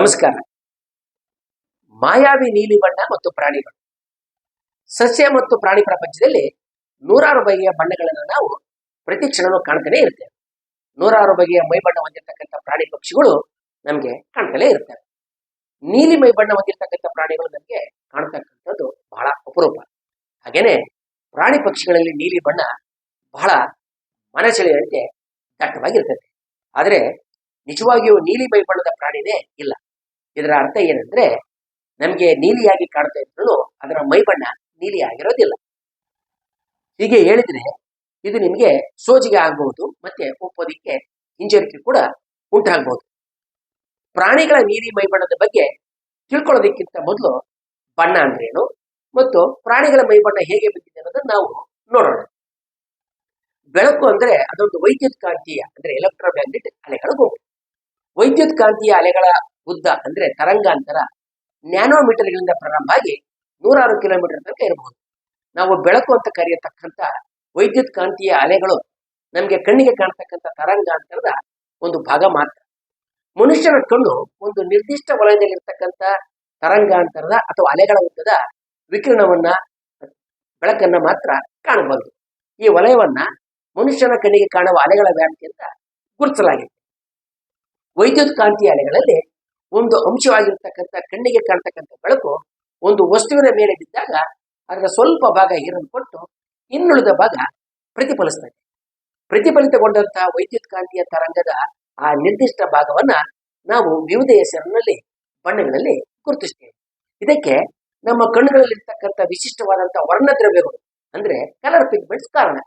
ನಮಸ್ಕಾರ. ಮಾಯಾವಿ ನೀಲಿ ಬಣ್ಣ ಮತ್ತು ಪ್ರಾಣಿ ಬಣ್ಣ. ಸಸ್ಯ ಮತ್ತು ಪ್ರಾಣಿ ಪ್ರಪಂಚದಲ್ಲಿ ನೂರಾರು ಬಗೆಯ ಬಣ್ಣಗಳನ್ನು ನಾವು ಪ್ರತಿ ಕ್ಷಣವೂ ಕಾಣ್ತಾನೆ ಇರ್ತೇವೆ ನೂರಾರು ಬಗೆಯ ಮೈ ಬಣ್ಣ ಹೊಂದಿರತಕ್ಕಂಥ ಪ್ರಾಣಿ ಪಕ್ಷಿಗಳು ನಮಗೆ ಕಾಣ್ತಲೇ ಇರ್ತವೆ ನೀಲಿ ಮೈ ಬಣ್ಣ ಹೊಂದಿರತಕ್ಕಂಥ ಪ್ರಾಣಿಗಳು ನಮಗೆ ಕಾಣ್ತಕ್ಕಂಥದ್ದು ಬಹಳ ಅಪರೂಪ. ಹಾಗೇನೆ ಪ್ರಾಣಿ ಪಕ್ಷಿಗಳಲ್ಲಿ ನೀಲಿ ಬಣ್ಣ ಬಹಳ ಮನಸೆಳೆಯಂತೆ ದಟ್ಟವಾಗಿರ್ತದೆ. ಆದರೆ ನಿಜವಾಗಿಯೂ ನೀಲಿ ಮೈ ಬಣ್ಣದ ಪ್ರಾಣಿನೇ ಇಲ್ಲ. ಇದರ ಅರ್ಥ ಏನಂದ್ರೆ ನಮಗೆ ನೀಲಿಯಾಗಿ ಕಾಣ್ತಾ ಇದ್ರು ಅದರ ಮೈಬಣ್ಣ ನೀಲಿ ಆಗಿರೋದಿಲ್ಲ ಹೀಗೆ ಹೇಳಿದ್ರೆ ಇದು ನಿಮಗೆ ಸೋಜಿಗೆ ಆಗಬಹುದು, ಮತ್ತೆ ಒಪ್ಪೋದಿಕ್ಕೆ ಹಿಂಜರಿಕೆ ಕೂಡ ಉಂಟಾಗಬಹುದು. ಪ್ರಾಣಿಗಳ ನೀಲಿ ಮೈಬಣ್ಣದ ಬಗ್ಗೆ ತಿಳ್ಕೊಳ್ಳೋದಕ್ಕಿಂತ ಮೊದಲು ಬಣ್ಣ ಅಂದ್ರೇನು ಮತ್ತು ಪ್ರಾಣಿಗಳ ಮೈಬಣ್ಣ ಹೇಗೆ ಬಂದಿದೆ ಅನ್ನೋದನ್ನ ನಾವು ನೋಡೋಣ. ಬೆಳಕು ಅಂದ್ರೆ ಅದೊಂದು ವೈದ್ಯುತ್ ಕಾಂತೀಯ ಅಂದ್ರೆ ಎಲೆಕ್ಟ್ರೋಮ್ಯಾಗ್ನೆಟಿಕ್ ಅಲೆಗಳ ಗುಂಪು. ವೈದ್ಯುತ್ ಕಾಂತೀಯ ಅಲೆಗಳ ಉದ್ದ ಅಂದ್ರೆ ತರಂಗಾಂತರ ನ್ಯಾನೋಮೀಟರ್ಗಳಿಂದ ಪ್ರಾರಂಭ ಆಗಿ ನೂರಾರು ಕಿಲೋಮೀಟರ್ ತನಕ ಇರಬಹುದು. ನಾವು ಬೆಳಕು ಅಂತ ಕರೆಯತಕ್ಕಂಥ ವೈದ್ಯುತ್ ಕಾಂತೀಯ ಅಲೆಗಳು ನಮಗೆ ಕಣ್ಣಿಗೆ ಕಾಣ್ತಕ್ಕಂಥ ತರಂಗಾಂತರದ ಒಂದು ಭಾಗ ಮಾತ್ರ. ಮನುಷ್ಯನ ಕಣ್ಣು ಒಂದು ನಿರ್ದಿಷ್ಟ ವಲಯದಲ್ಲಿರ್ತಕ್ಕಂಥ ತರಂಗಾಂತರದ ಅಥವಾ ಅಲೆಗಳ ಉದ್ದದ ವಿಕಿರಣವನ್ನ, ಬೆಳಕನ್ನ ಮಾತ್ರ ಕಾಣಬಹುದು. ಈ ವಲಯವನ್ನ ಮನುಷ್ಯನ ಕಣ್ಣಿಗೆ ಕಾಣುವ ಅಲೆಗಳ ವ್ಯಾಪ್ತಿ ಅಂತ ಗುರುತಿಸಲಾಗಿದೆ. ವೈದ್ಯುತ್ ಕಾಂತೀಯ ಅಲೆಗಳಲ್ಲಿ ಒಂದು ಅಂಶವಾಗಿರ್ತಕ್ಕಂಥ, ಕಣ್ಣಿಗೆ ಕಾಣ್ತಕ್ಕಂಥ ಬೆಳಕು ಒಂದು ವಸ್ತುವಿನ ಮೇಲೆ ಬಿದ್ದಾಗ ಅದರ ಸ್ವಲ್ಪ ಭಾಗ ಹೀರಲ್ಪಟ್ಟು ಇನ್ನುಳಿದ ಭಾಗ ಪ್ರತಿಫಲಿಸ್ತದೆ. ಪ್ರತಿಫಲಿತಗೊಂಡಂತಹ ವೈದ್ಯುತ್ ಕಾಂತೀಯ ತರಂಗದ ಆ ನಿರ್ದಿಷ್ಟ ಭಾಗವನ್ನ ನಾವು ವಿವಿಧ ಹೆಸರಿನಲ್ಲಿ, ಬಣ್ಣಗಳಲ್ಲಿ ಗುರುತಿಸ್ತೇವೆ. ಇದಕ್ಕೆ ನಮ್ಮ ಕಣ್ಣುಗಳಲ್ಲಿರ್ತಕ್ಕಂಥ ವಿಶಿಷ್ಟವಾದಂತಹ ವರ್ಣದ್ರವ್ಯಗಳು ಅಂದ್ರೆ ಕಲರ್ ಪಿಗ್ಮೆಂಟ್ಸ್ ಕಾರಣ.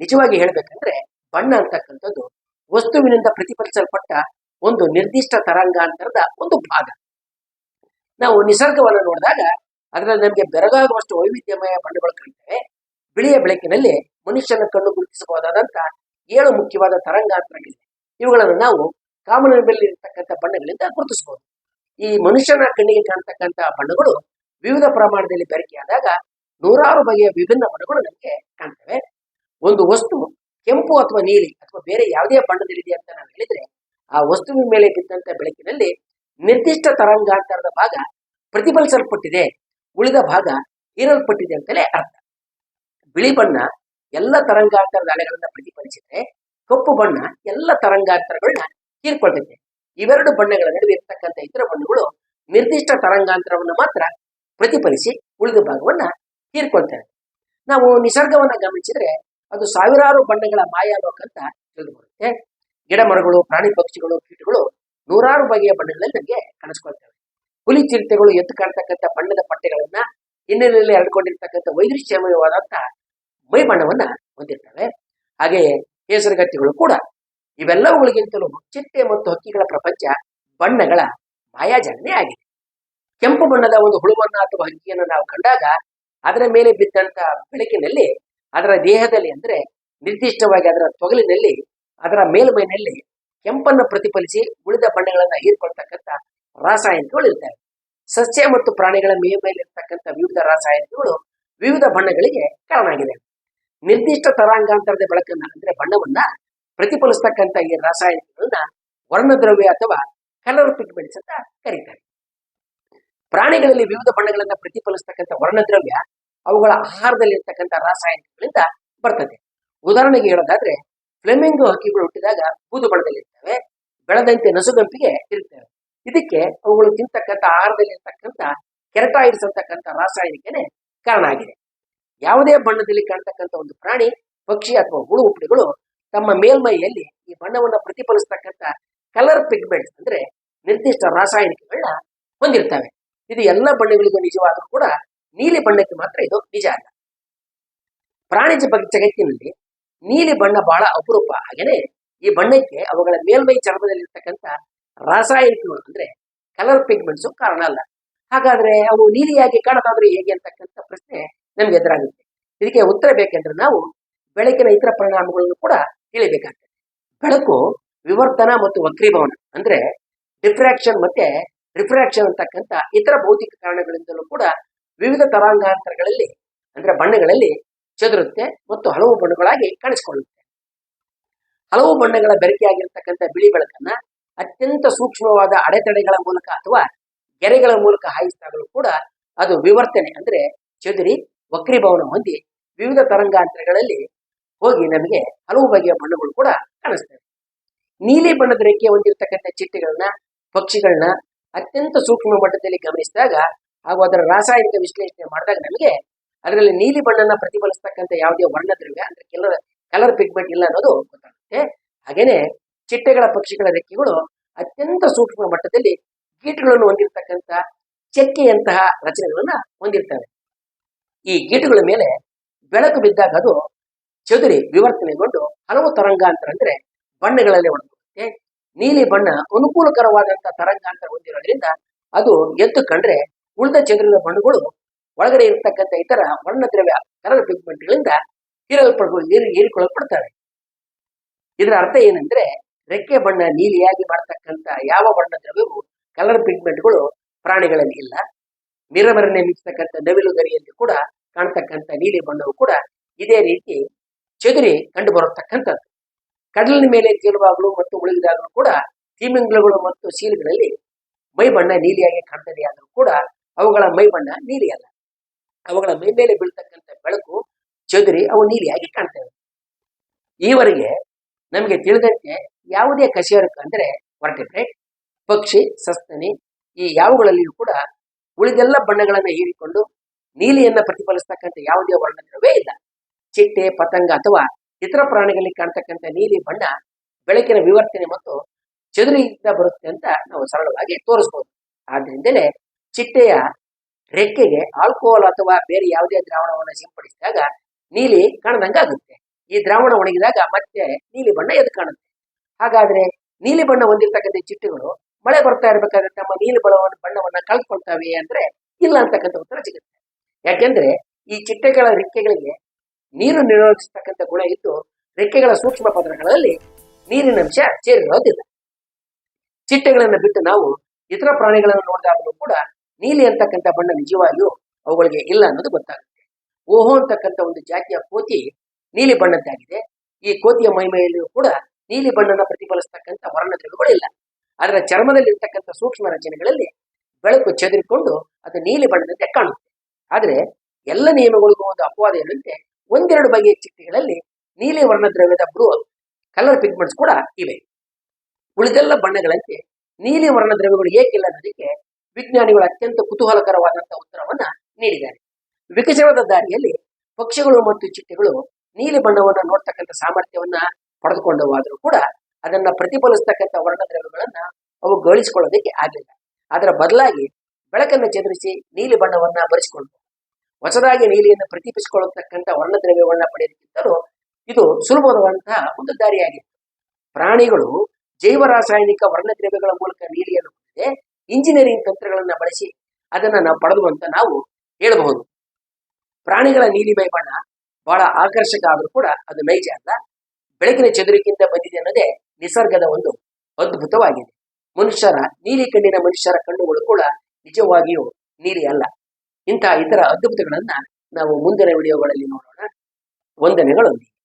ನಿಜವಾಗಿ ಹೇಳ್ಬೇಕಂದ್ರೆ ಬಣ್ಣ ಅಂತಕ್ಕಂಥದ್ದು ವಸ್ತುವಿನಿಂದ ಪ್ರತಿಫಲಿಸಲ್ಪಟ್ಟ ಒಂದು ನಿರ್ದಿಷ್ಟ ತರಂಗಾಂತರದ ಒಂದು ಭಾಗ. ನಾವು ನಿಸರ್ಗವನ್ನು ನೋಡಿದಾಗ ಅದರಲ್ಲಿ ನಮಗೆ ಬೆರಗಾಗುವಷ್ಟು ವೈವಿಧ್ಯಮಯ ಬಣ್ಣಗಳು ಕಾಣ್ತವೆ. ಬಿಳಿಯ ಬೆಳಕಿನಲ್ಲಿ ಮನುಷ್ಯನ ಕಣ್ಣು ಗುರುತಿಸಬಹುದಾದಂತ ಏಳು ಮುಖ್ಯವಾದ ತರಂಗಾಂತರಗಳಿವೆ. ಇವುಗಳನ್ನು ನಾವು ಕಾಮನಲ್ಲಿ ಇರತಕ್ಕಂಥ ಬಣ್ಣಗಳಿಂದ ಗುರುತಿಸಬಹುದು. ಈ ಮನುಷ್ಯನ ಕಣ್ಣಿಗೆ ಕಾಣ್ತಕ್ಕಂಥ ಬಣ್ಣಗಳು ವಿವಿಧ ಪ್ರಮಾಣದಲ್ಲಿ ಬೆರಕೆಯಾದಾಗ ನೂರಾರು ಬಗೆಯ ವಿಭಿನ್ನ ಬಣ್ಣಗಳು ನಮಗೆ ಕಾಣ್ತವೆ. ಒಂದು ವಸ್ತು ಕೆಂಪು ಅಥವಾ ನೀಲಿ ಅಥವಾ ಬೇರೆ ಯಾವುದೇ ಬಣ್ಣದಲ್ಲಿದೆ ಅಂತ ನಾವು ಹೇಳಿದ್ರೆ ಆ ವಸ್ತುವಿನ ಮೇಲೆ ಬಿದ್ದಂತ ಬೆಳಕಿನಲ್ಲಿ ನಿರ್ದಿಷ್ಟ ತರಂಗಾಂತರದ ಭಾಗ ಪ್ರತಿಫಲಿಸಲ್ಪಟ್ಟಿದೆ. ಉಳಿದ ಭಾಗ ಹೀರಲ್ಪಟ್ಟಿದೆ ಅಂತಲೇ ಅರ್ಥ. ಬಿಳಿ ಬಣ್ಣ ಎಲ್ಲ ತರಂಗಾಂತರದ ಅಲೆಗಳನ್ನ ಪ್ರತಿಫಲಿಸಿದ್ರೆ, ಕಪ್ಪು ಬಣ್ಣ ಎಲ್ಲ ತರಂಗಾಂತರಗಳನ್ನ ಹೀರ್ಕೊಳ್ತೈತೆ. ಇವೆರಡು ಬಣ್ಣಗಳ ನಡುವೆ ಇರ್ತಕ್ಕಂಥ ಇತರ ಬಣ್ಣಗಳು ನಿರ್ದಿಷ್ಟ ತರಂಗಾಂತರವನ್ನು ಮಾತ್ರ ಪ್ರತಿಫಲಿಸಿ ಉಳಿದ ಭಾಗವನ್ನ ಹೀರ್ಕೊಳ್ತೇವೆ. ನಾವು ನಿಸರ್ಗವನ್ನ ಗಮನಿಸಿದ್ರೆ ಅದು ಸಾವಿರಾರು ಬಣ್ಣಗಳ ಮಾಯಾಲೋಕ ಅಂತ ತಿಳಿದು ಬರುತ್ತೆ ಗಿಡ ಮರಗಳು ಪ್ರಾಣಿ ಪಕ್ಷಿಗಳು, ಕೀಟಗಳು ನೂರಾರು ಬಗೆಯ ಬಣ್ಣಗಳಲ್ಲಿ ನಮಗೆ ಕಾಣಿಸ್ಕೊಳ್ತವೆ. ಹುಲಿ ಚಿರತೆಗಳು ಎದ್ದು ಕಾಣ್ತಕ್ಕಂಥ ಬಣ್ಣದ ಪಟ್ಟೆಗಳನ್ನ ಹಿನ್ನೆಲೆಯಲ್ಲಿ ಹರಡ್ಕೊಂಡಿರ್ತಕ್ಕಂಥ ವೈದೃಶ್ಯಮಯವಾದಂತಹ ಮೈ ಬಣ್ಣವನ್ನ ಹೊಂದಿರ್ತವೆ. ಹಾಗೆಯೇ ಕೇಸರಗತ್ತಿಗಳು ಕೂಡ ಇವೆಲ್ಲವುಗಳಿಗಿಂತಲೂ ಚಿಟ್ಟೆ ಮತ್ತು ಹಕ್ಕಿಗಳ ಪ್ರಪಂಚ ಬಣ್ಣಗಳ ಮಾಯಾಜಾಲನೆ ಆಗಿದೆ. ಕೆಂಪು ಬಣ್ಣದ ಒಂದು ಹುಳುವನ್ನ ಅಥವಾ ಹಕ್ಕಿಯನ್ನು ನಾವು ಕಂಡಾಗ ಅದರ ಮೇಲೆ ಬಿದ್ದಂತ ಬೆಳಕಿನಲ್ಲಿ ಅದರ ದೇಹದಲ್ಲಿ ಅಂದ್ರೆ ನಿರ್ದಿಷ್ಟವಾಗಿ ಅದರ ತೊಗಲಿನಲ್ಲಿ ಅದರ ಮೇಲ್ಮೈನಲ್ಲಿ ಕೆಂಪನ್ನು ಪ್ರತಿಫಲಿಸಿ ಉಳಿದ ಬಣ್ಣಗಳನ್ನ ಹೀರ್ಕೊಳ್ತಕ್ಕಂಥ ರಾಸಾಯನಿಕಗಳು ಇರ್ತವೆ ಸಸ್ಯ ಮತ್ತು ಪ್ರಾಣಿಗಳ ಮೇಲ್ಮೈಲಿರ್ತಕ್ಕಂಥ ವಿವಿಧ ರಾಸಾಯನಿಕಗಳು ವಿವಿಧ ಬಣ್ಣಗಳಿಗೆ ಕಾರಣ ಆಗಿದೆ ನಿರ್ದಿಷ್ಟ ತರಾಂಗಾಂತರದ ಬೆಳಕನ್ನ ಅಂದ್ರೆ ಬಣ್ಣವನ್ನ ಪ್ರತಿಫಲಿಸ್ತಕ್ಕಂಥ ಈ ರಾಸಾಯನಿಕಗಳನ್ನ ವರ್ಣದ್ರವ್ಯ ಅಥವಾ ಕಲರ್ ಪಿಗ್ಮೆಂಟ್ಸ್ ಅಂತ ಕರೀತಾರೆ. ಪ್ರಾಣಿಗಳಲ್ಲಿ ವಿವಿಧ ಬಣ್ಣಗಳನ್ನ ಪ್ರತಿಫಲಿಸ್ತಕ್ಕಂಥ ವರ್ಣದ್ರವ್ಯ ಅವುಗಳ ಆಹಾರದಲ್ಲಿ ಇರ್ತಕ್ಕಂಥ ರಾಸಾಯನಿಕಗಳಿಂದ ಬರ್ತದೆ. ಉದಾಹರಣೆಗೆ ಹೇಳೋದಾದ್ರೆ ಫ್ಲೆಮಿಂಗೋ ಹಕ್ಕಿಗಳು ಹುಟ್ಟಿದಾಗ ಬೂದು ಬಳದಲ್ಲಿರ್ತವೆ ಬೆಳೆದಂತೆ ನಸುಗಂಪಿಗೆ ಇರ್ತವೆ. ಇದಕ್ಕೆ ಅವುಗಳು ತಿಂತಕ್ಕಂಥ ಆಹಾರದಲ್ಲಿ ಇರ್ತಕ್ಕಂಥ ಕೆರಟಾಯಿಡ್ಸ್ ಅಂತಕ್ಕಂಥ ರಾಸಾಯನಿಕನೇ ಕಾರಣ ಆಗಿದೆ. ಯಾವುದೇ ಬಣ್ಣದಲ್ಲಿ ಕಾಣ್ತಕ್ಕಂಥ ಒಂದು ಪ್ರಾಣಿ, ಪಕ್ಷಿ ಅಥವಾ ಹುಳು ಹುಪ್ಪಡಿಗಳು ತಮ್ಮ ಮೇಲ್ಮೈಯಲ್ಲಿ ಈ ಬಣ್ಣವನ್ನು ಪ್ರತಿಫಲಿಸ್ತಕ್ಕಂಥ ಕಲರ್ ಪಿಗ್ಮೆಂಟ್ಸ್ ಅಂದ್ರೆ ನಿರ್ದಿಷ್ಟ ರಾಸಾಯನಿಕಗಳನ್ನ ಹೊಂದಿರ್ತವೆ. ಇದು ಎಲ್ಲ ಬಣ್ಣಗಳಿಗೂ ನಿಜವಾದರೂ ಕೂಡ ನೀಲಿ ಬಣ್ಣಕ್ಕೆ ಮಾತ್ರ ಇದು ನಿಜ ಅಲ್ಲ. ಪ್ರಾಣಿ ಜಗ- ಜಗತ್ತಿನಲ್ಲಿ ನೀಲಿ ಬಣ್ಣ ಬಹಳ ಅಪರೂಪ. ಹಾಗೇನೆ ಈ ಬಣ್ಣಕ್ಕೆ ಅವುಗಳ ಮೇಲ್ಮೈ ಚರ್ಮದಲ್ಲಿರ್ತಕ್ಕಂಥ ರಾಸಾಯನಿಕಗಳು ಅಂದ್ರೆ ಕಲರ್ ಪಿಗ್ಮೆಂಟ್ಸ್ ಕಾರಣ ಅಲ್ಲ. ಹಾಗಾದ್ರೆ ಅವು ನೀಲಿಯಾಗಿ ಕಾಣೋದಾದ್ರೆ ಹೇಗೆ ಅಂತಕ್ಕಂಥ ಪ್ರಶ್ನೆ ನಮ್ಗೆ ಎದುರಾಗುತ್ತೆ. ಇದಕ್ಕೆ ಉತ್ತರ ಬೇಕೆಂದ್ರೆ ನಾವು ಬೆಳಕಿನ ಇತರ ಪರಿಣಾಮಗಳನ್ನು ಕೂಡ ತಿಳಿಬೇಕಾಗ್ತದೆ ಬೆಳಕು ವಿವರ್ತನ ಮತ್ತು ವಕ್ರೀಭವನ, ಅಂದ್ರೆ ಡಿಫ್ರಾಕ್ಷನ್ ಮತ್ತೆ ರಿಫ್ರಾಕ್ಷನ್ ಅಂತಕ್ಕಂಥ ಇತರ ಭೌತಿಕ ಕಾರಣಗಳಿಂದಲೂ ಕೂಡ ವಿವಿಧ ತರಾಂಗಾಂತರಗಳಲ್ಲಿ, ಅಂದ್ರೆ ಬಣ್ಣಗಳಲ್ಲಿ ಚದುರುತ್ತೆ ಮತ್ತು ಹಲವು ಬಣ್ಣಗಳಾಗಿ ಕಾಣಿಸಿಕೊಳ್ಳುತ್ತೆ. ಹಲವು ಬಣ್ಣಗಳ ಬೆರಕೆಯಾಗಿರ್ತಕ್ಕಂಥ ಬಿಳಿ ಬೆಳಕನ್ನ ಅತ್ಯಂತ ಸೂಕ್ಷ್ಮವಾದ ಅಡೆತಡೆಗಳ ಮೂಲಕ ಅಥವಾ ಗೆರೆಗಳ ಮೂಲಕ ಹಾಯಿಸಿದಾಗಲೂ ಕೂಡ ಅದು ವಿವರ್ತನೆ ಅಂದ್ರೆ ಚದುರಿ ವಕ್ರೀಭವನ ಹೊಂದಿ ವಿವಿಧ ತರಂಗಾಂತರಗಳಲ್ಲಿ ಹೋಗಿ ನಮಗೆ ಹಲವು ಬಗೆಯ ಬಣ್ಣಗಳು ಕೂಡ ಕಾಣಿಸ್ತವೆ. ನೀಲಿ ಬಣ್ಣದ ರೇಖೆ ಹೊಂದಿರತಕ್ಕಂಥ ಚಿಟ್ಟೆಗಳನ್ನ, ಪಕ್ಷಿಗಳನ್ನ ಅತ್ಯಂತ ಸೂಕ್ಷ್ಮ ಮಟ್ಟದಲ್ಲಿ ಗಮನಿಸಿದಾಗ ಹಾಗೂ ಅದರ ರಾಸಾಯನಿಕ ವಿಶ್ಲೇಷಣೆ ಮಾಡಿದಾಗ ನಮಗೆ ಅದರಲ್ಲಿ ನೀಲಿ ಬಣ್ಣನ ಪ್ರತಿಫಲಿಸ್ತಕ್ಕಂಥ ಯಾವುದೇ ವರ್ಣದ್ರವ್ಯ, ಅಂದ್ರೆ ಕಲರ್ ಕಲರ್ ಪಿಗ್ಮೆಂಟ್ ಇಲ್ಲ ಅನ್ನೋದು ಗೊತ್ತಾಗುತ್ತೆ. ಹಾಗೇನೆ ಚಿಟ್ಟೆಗಳ ಪಕ್ಷಿಗಳ ರೆಕ್ಕೆಗಳು ಅತ್ಯಂತ ಸೂಕ್ಷ್ಮ ಮಟ್ಟದಲ್ಲಿ ಗೀಟುಗಳನ್ನು ಹೊಂದಿರತಕ್ಕಂಥ ಚಕ್ಕೆಯಂತಹ ರಚನೆಗಳನ್ನ ಹೊಂದಿರ್ತವೆ. ಈ ಗೀಟುಗಳ ಮೇಲೆ ಬೆಳಕು ಬಿದ್ದಾಗ ಅದು ಚದುರಿ ವಿವರ್ತನೆಗೊಂಡು ಹಲವು ತರಂಗಾಂತರ ಅಂದ್ರೆ ಬಣ್ಣಗಳಲ್ಲಿ ಒಳಗುತ್ತೆ ನೀಲಿ ಬಣ್ಣ ಅನುಕೂಲಕರವಾದಂತಹ ತರಂಗಾಂತರ ಹೊಂದಿರೋದ್ರಿಂದ ಅದು ಎದ್ದು ಕಂಡ್ರೆ ಉಳಿದ ಚದುರಿನ ಬಣ್ಣಗಳು ಒಳಗಡೆ ಇರತಕ್ಕಂಥ ಇತರ ವರ್ಣದ್ರವ್ಯ ಕಲರ್ ಪಿಗ್ಮೆಂಟ್ಗಳಿಂದ ಹೀರಲ್ಪಡ್ಬೋದು ಹೀರಿಕೊಳ್ಳಲ್ಪಡ್ತಾರೆ ಇದರ ಅರ್ಥ ಏನಂದ್ರೆ ರೆಕ್ಕೆ ಬಣ್ಣ ನೀಲಿಯಾಗಿ ಮಾಡತಕ್ಕಂಥ ಯಾವ ಬಣ್ಣ ದ್ರವ್ಯವು ಕಲರ್ ಪಿಗ್ಮೆಂಟ್ಗಳು ಪ್ರಾಣಿಗಳಲ್ಲಿ ಇಲ್ಲ. ಮಿರಮರನೆ ಮಿಂಚತಕ್ಕಂಥ ನವಿಲು ಗರಿಯಲ್ಲಿ ಕೂಡ ಕಾಣ್ತಕ್ಕಂಥ ನೀಲಿ ಬಣ್ಣವು ಕೂಡ ಇದೇ ರೀತಿ ಚದುರಿ ಕಂಡು ಬರತಕ್ಕಂಥದ್ದು ಕಡಲಿನ ಮೇಲೆ ತೇಲುವಾಗಲೂ ಮತ್ತು ಮುಳುಗಿದಾಗಲೂ ಕೂಡ ತಿಮಿಂಗ್ಲಗಳು ಮತ್ತು ಸೀಲ್ಗಳಲ್ಲಿ ಮೈ ಬಣ್ಣ ನೀಲಿಯಾಗಿ ಕಾಣ್ತದೆ ಆದರೂ ಕೂಡ ಅವುಗಳ ಮೈ ಬಣ್ಣ ನೀಲಿ ಅಲ್ಲ ಅವುಗಳ ಮೇಲ್ಮೇಲೆ ಮೇಲೆ ಬೀಳ್ತಕ್ಕಂಥ ಬೆಳಕು ಚದುರಿ ಅವು ನೀಲಿಯಾಗಿ ಕಾಣ್ತವೆ. ಈವರೆಗೆ ನಮಗೆ ತಿಳಿದಂತೆ ಯಾವುದೇ ಕಶೇರುಕ ಅಂದ್ರೆ ವರ್ಟಿಬ್ರೇಟ್ ಪಕ್ಷಿ, ಸಸ್ತನಿ ಈ ಯಾವುಗಳಲ್ಲಿಯೂ ಕೂಡ ಉಳಿದೆಲ್ಲ ಬಣ್ಣಗಳನ್ನು ಹೀರಿಕೊಂಡು ನೀಲಿಯನ್ನ ಪ್ರತಿಫಲಿಸ್ತಕ್ಕಂಥ ಯಾವುದೇ ವರ್ಣದ್ರವೇ ಇಲ್ಲ. ಚಿಟ್ಟೆ, ಪತಂಗ ಅಥವಾ ಇತರ ಪ್ರಾಣಿಗಳಲ್ಲಿ ಕಾಣ್ತಕ್ಕಂಥ ನೀಲಿ ಬಣ್ಣ ಬೆಳಕಿನ ವಿವರ್ತನೆ ಮತ್ತು ಚದುರಿಯಿಂದ ಬರುತ್ತೆ ಅಂತ ನಾವು ಸರಳವಾಗಿ ತೋರಿಸ್ಬೋದು. ಆದ್ದರಿಂದಲೇ ಚಿಟ್ಟೆಯ ರೆಕ್ಕೆಗೆ ಆಲ್ಕೋಹಾಲ್ ಅಥವಾ ಬೇರೆ ಯಾವುದೇ ದ್ರಾವಣವನ್ನು ಸಿಂಪಡಿಸಿದಾಗ ನೀಲಿ ಕಾಣದಂಗಾಗುತ್ತೆ ಈ ದ್ರಾವಣ ಒಣಗಿದಾಗ ಮತ್ತೆ ನೀಲಿ ಬಣ್ಣ ಎದ್ದು ಕಾಣುತ್ತೆ. ಹಾಗಾದ್ರೆ ನೀಲಿ ಬಣ್ಣ ಹೊಂದಿರತಕ್ಕಂಥ ಚಿಟ್ಟೆಗಳು ಮಳೆ ಬರ್ತಾ ಇರಬೇಕಾದ್ರೆ ತಮ್ಮ ನೀಲಿ ಬಣ್ಣವನ್ನು ಬಣ್ಣವನ್ನ ಕಳ್ಕೊಳ್ತಾವೆ ಅಂದ್ರೆ ಇಲ್ಲ ಅಂತಕ್ಕಂಥ ಉತ್ತರ ಸಿಗುತ್ತೆ. ಯಾಕೆಂದ್ರೆ ಈ ಚಿಟ್ಟೆಗಳ ರೆಕ್ಕೆಗಳಿಗೆ ನೀರು ನಿರೋಧಿಸ್ತಕ್ಕಂಥ ಗುಣ ಇದ್ದು ರೆಕ್ಕೆಗಳ ಸೂಕ್ಷ್ಮ ಪದರಗಳಲ್ಲಿ ನೀರಿನ ಅಂಶ ಸೇರಿರೋದಿಲ್ಲ. ಚಿಟ್ಟೆಗಳನ್ನು ಬಿಟ್ಟು ನಾವು ಇತರ ಪ್ರಾಣಿಗಳನ್ನು ನೋಡಿದಾಗಲೂ ಕೂಡ ನೀಲಿ ಅಂತಕ್ಕಂಥ ಬಣ್ಣ ನಿಜವಾಗಿಯೂ ಅವುಗಳಿಗೆ ಇಲ್ಲ ಅನ್ನೋದು ಗೊತ್ತಾಗುತ್ತೆ. ಓಹೋ ಅಂತಕ್ಕಂಥ ಒಂದು ಜಾತಿಯ ಕೋತಿ ನೀಲಿ ಬಣ್ಣದ್ದಾಗಿದೆ. ಈ ಕೋತಿಯ ಮೈಮೆಯಲ್ಲಿಯೂ ಕೂಡ ನೀಲಿ ಬಣ್ಣನ ಪ್ರತಿಫಲಿಸ್ತಕ್ಕಂಥ ವರ್ಣದ್ರವ್ಯಗಳಿಲ್ಲ ಅದರ ಚರ್ಮದಲ್ಲಿ ಇರ್ತಕ್ಕಂಥ ಸೂಕ್ಷ್ಮ ರಚನೆಗಳಲ್ಲಿ ಬೆಳಕು ಚೆದರಿಕೊಂಡು ಅದು ನೀಲಿ ಬಣ್ಣದಂತೆ ಕಾಣುತ್ತೆ. ಆದರೆ ಎಲ್ಲ ನಿಯಮಗಳಿಗೂ ಒಂದು ಅಪವಾದ ಏನಂತೆ ಒಂದೆರಡು ಬಗೆಯ ಚಿಟ್ಟೆಗಳಲ್ಲಿ ನೀಲಿ ವರ್ಣದ್ರವ್ಯದ ಬ್ರೂ ಕಲರ್ ಪಿಗ್ಮೆಂಟ್ಸ್ ಕೂಡ ಇವೆ. ಉಳಿದೆಲ್ಲ ಬಣ್ಣಗಳಂತೆ ನೀಲಿ ವರ್ಣದ್ರವ್ಯಗಳು ಏಕಿಲ್ಲ ಅನ್ನೋದಕ್ಕೆ ವಿಜ್ಞಾನಿಗಳು ಅತ್ಯಂತ ಕುತೂಹಲಕರವಾದಂತಹ ಉತ್ತರವನ್ನ ನೀಡಿದ್ದಾರೆ. ವಿಕಸನದ ದಾರಿಯಲ್ಲಿ ಪಕ್ಷಿಗಳು ಮತ್ತು ಚಿಟ್ಟೆಗಳು ನೀಲಿ ಬಣ್ಣವನ್ನು ನೋಡ್ತಕ್ಕಂಥ ಸಾಮರ್ಥ್ಯವನ್ನ ಪಡೆದುಕೊಂಡವಾದರೂ ಕೂಡ ಅದನ್ನ ಪ್ರತಿಫಲಿಸ್ತಕ್ಕಂಥ ವರ್ಣದ್ರವ್ಯಗಳನ್ನ ಅವು ಗಳಿಸಿಕೊಳ್ಳೋದಕ್ಕೆ ಆಗಲಿಲ್ಲ ಅದರ ಬದಲಾಗಿ ಬೆಳಕನ್ನು ಚದುರಿಸಿ ನೀಲಿ ಬಣ್ಣವನ್ನ ಬರೆಸಿಕೊಂಡು ಹೊಸದಾಗಿ ನೀಲಿಯನ್ನು ಪ್ರತಿಪಿಸಿಕೊಳ್ಳತಕ್ಕಂಥ ವರ್ಣದ್ರವ್ಯವನ್ನ ಪಡೆಯೋದಕ್ಕಿಂತಲೂ ಇದು ಸುಲಭವಾದಂತಹ ಒಂದು ದಾರಿಯಾಗಿತ್ತು. ಪ್ರಾಣಿಗಳು ಜೈವ ರಾಸಾಯನಿಕ ವರ್ಣದ್ರವ್ಯಗಳ ಮೂಲಕ ನೀಲಿಯನ್ನು ಹೊಂದಿದೆ. ಇಂಜಿನಿಯರಿಂಗ್ ತಂತ್ರಗಳನ್ನ ಬಳಸಿ ಅದನ್ನ ನಾವು ಪಡೆದು ಅಂತ ನಾವು ಹೇಳಬಹುದು. ಪ್ರಾಣಿಗಳ ನೀಲಿಮೈ ಬಣ್ಣ ಬಹಳ ಆಕರ್ಷಕ ಆದರೂ ಕೂಡ ಅದು ನೈಜ ಅಲ್ಲ. ಬೆಳಕಿನ ಚದುರಿಕೆಯಿಂದ ಬಂದಿದೆ ಅನ್ನೋದೇ ನಿಸರ್ಗದ ಒಂದು ಅದ್ಭುತವಾಗಿದೆ. ಮನುಷ್ಯರ ನೀಲಿ ಕಣ್ಣಿನ ಮನುಷ್ಯರ ಕಣ್ಣುಗಳು ಕೂಡ ನಿಜವಾಗಿಯೂ ನೀಲಿ ಅಲ್ಲ. ಇಂತಹ ಇತರ ಅದ್ಭುತಗಳನ್ನ ನಾವು ಮುಂದಿನ ವಿಡಿಯೋಗಳಲ್ಲಿ ನೋಡೋಣ. ವಂದನೆಗಳೊಂದಿಗೆ